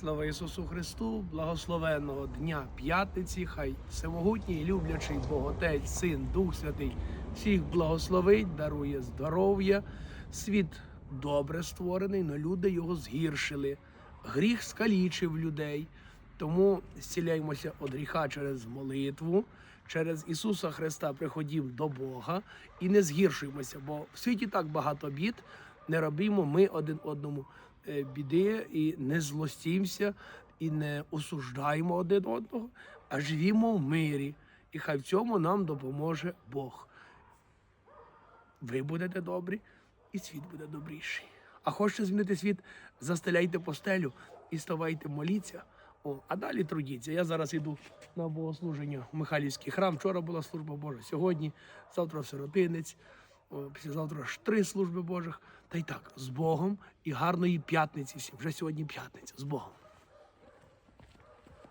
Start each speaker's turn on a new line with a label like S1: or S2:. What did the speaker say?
S1: Слава Ісусу Христу, благословенного дня п'ятниці, хай всемогутній, люблячий Бог Отець, Син, Дух Святий, всіх благословить, дарує здоров'я. Світ добре створений, але люди його згіршили. Гріх скалічив людей. Тому зціляємося від гріха через молитву, через Ісуса Христа приходимо до Бога і не згіршуємося, бо в світі так багато бід, не робимо ми один одному е, біди і не злостімося, і не осуждаємо один одного, а живімо в мирі. І хай в цьому нам допоможе Бог. Ви будете добрі, і світ буде добріший. А хочете змінити світ, застеляйте постелю і ставайте моліться. О, а далі трудіться. Я зараз йду на богослуження в Михайлівський храм. Вчора була служба Божа. Сьогодні, завтра в сиротинець, післязавтра аж три служби Божих. Та й так, з Богом і гарної п'ятниці всім. Вже сьогодні п'ятниця. З Богом.